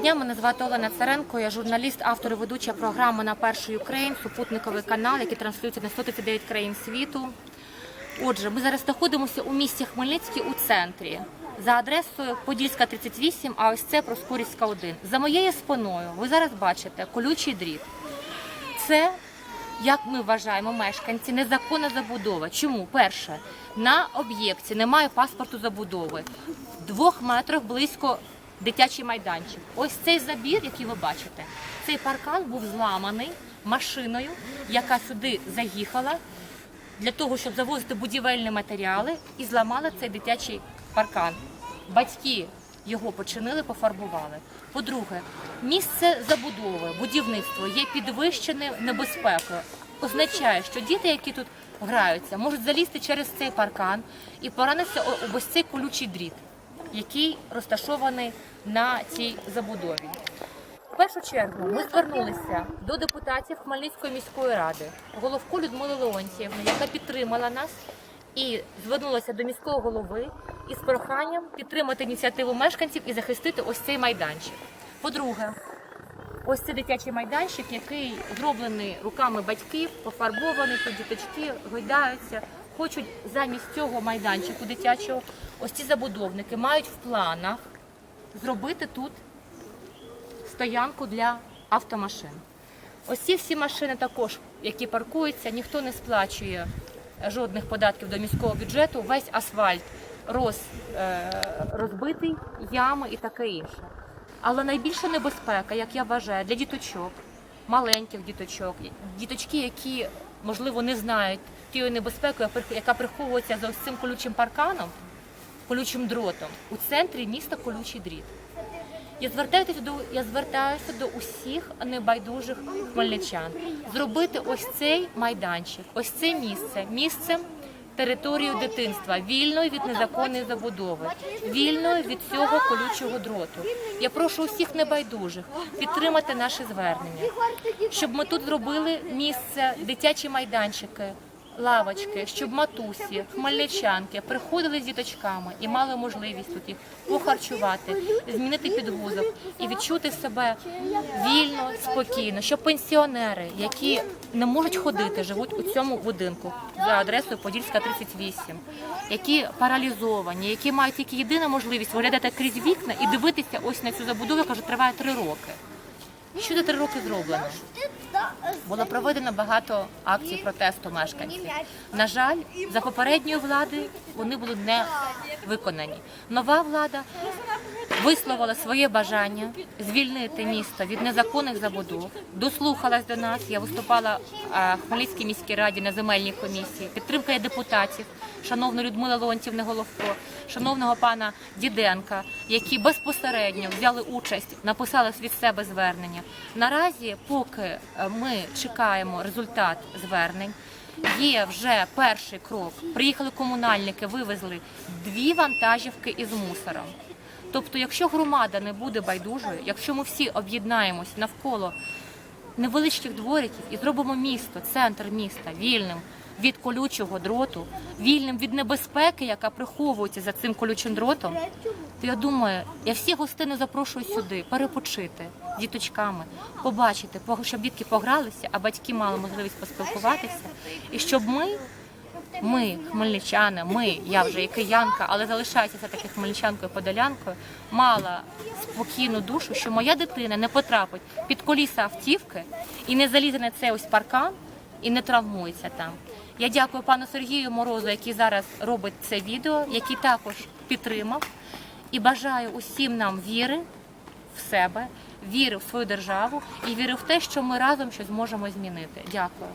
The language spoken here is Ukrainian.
Дня мене звати Олена Царенко, я журналіст, автор і ведуча програми на перший Україн, супутниковий канал, який транслюється на 139 країн світу. Отже, ми зараз знаходимося у місті Хмельницький у центрі за адресою Подільська 38, а ось це Проскурівська 1. За моєю спиною ви зараз бачите колючий дріт. Це, як ми вважаємо, мешканці незаконна забудова. Чому? Перше, на об'єкті немає паспорту забудови. Двох метрах близько дитячий майданчик. Ось цей забір, який ви бачите, цей паркан був зламаний машиною, яка сюди заїхала для того, щоб завозити будівельні матеріали, і зламали цей дитячий паркан. Батьки його починили, пофарбували. По-друге, місце забудови, будівництво є підвищеною небезпекою. Означає, що діти, які тут граються, можуть залізти через цей паркан і поранитися об ось цей колючий дріт, який розташований на цій забудові. В першу чергу ми звернулися до депутатів Хмельницької міської ради, головку Людмили Леонтіївни, яка підтримала нас і звернулася до міського голови із проханням підтримати ініціативу мешканців і захистити ось цей майданчик. По-друге, ось це дитячий майданчик, який зроблений руками батьків, пофарбований, тут діточки гойдаються. Хочуть замість цього майданчику дитячого, ось ці забудовники мають в планах зробити тут стоянку для автомашин. Ось ці всі машини також, які паркуються, ніхто не сплачує жодних податків до міського бюджету. Весь асфальт роз, е, розбитий, ями і таке інше. Але найбільша небезпека, як я вважаю, для діточок, маленьких діточок, діточки, які можливо не знають тієї небезпеки, яка приховується за ось цим колючим парканом, колючим дротом. У центрі міста колючий дріт. Я звертаюся до я звертаюся до усіх небайдужих хмельничан зробити ось цей майданчик, ось це місце, місцем територію дитинства, вільною від незаконної забудови, вільною від цього колючого дроту. Я прошу усіх небайдужих підтримати наше звернення, щоб ми тут зробили місце, дитячі майданчики. Лавочки, щоб матусі, хмельничанки приходили з діточками і мали можливість тут їх похарчувати, змінити підгузок і відчути себе вільно, спокійно, щоб пенсіонери, які не можуть ходити, живуть у цьому будинку за адресою Подільська 38, які паралізовані, які мають тільки єдину можливість виглядати крізь вікна і дивитися ось на цю забудову, яка вже триває три роки. Що за три роки зроблено? Було проведено багато акцій протесту мешканців. На жаль, за попередньої влади вони були не виконані. Нова влада висловила своє бажання звільнити місто від незаконних забудов, дослухалась до нас. Я виступала е, в Хмельницькій міській раді на земельній комісії. Підтримка є депутатів, шановної Людмила Леонтівни Головко, шановного пана Діденка, які безпосередньо взяли участь, написали від себе звернення. Наразі, поки е, ми чекаємо результат звернень. Є вже перший крок. Приїхали комунальники, вивезли дві вантажівки із мусором. Тобто, якщо громада не буде байдужою, якщо ми всі об'єднаємось навколо невеличких двориків і зробимо місто, центр міста вільним від колючого дроту, вільним від небезпеки, яка приховується за цим колючим дротом, то я думаю, я всіх гостину запрошую сюди перепочити діточками, побачити, щоб дітки погралися, а батьки мали можливість поспілкуватися, і щоб ми ми, хмельничани, ми, я вже і киянка, але залишаюся все таки хмельничанкою подолянкою, мала спокійну душу, що моя дитина не потрапить під коліса автівки і не залізе на цей ось паркан і не травмується там. Я дякую пану Сергію Морозу, який зараз робить це відео, який також підтримав. І бажаю усім нам віри в себе, віри в свою державу і віри в те, що ми разом щось можемо змінити. Дякую.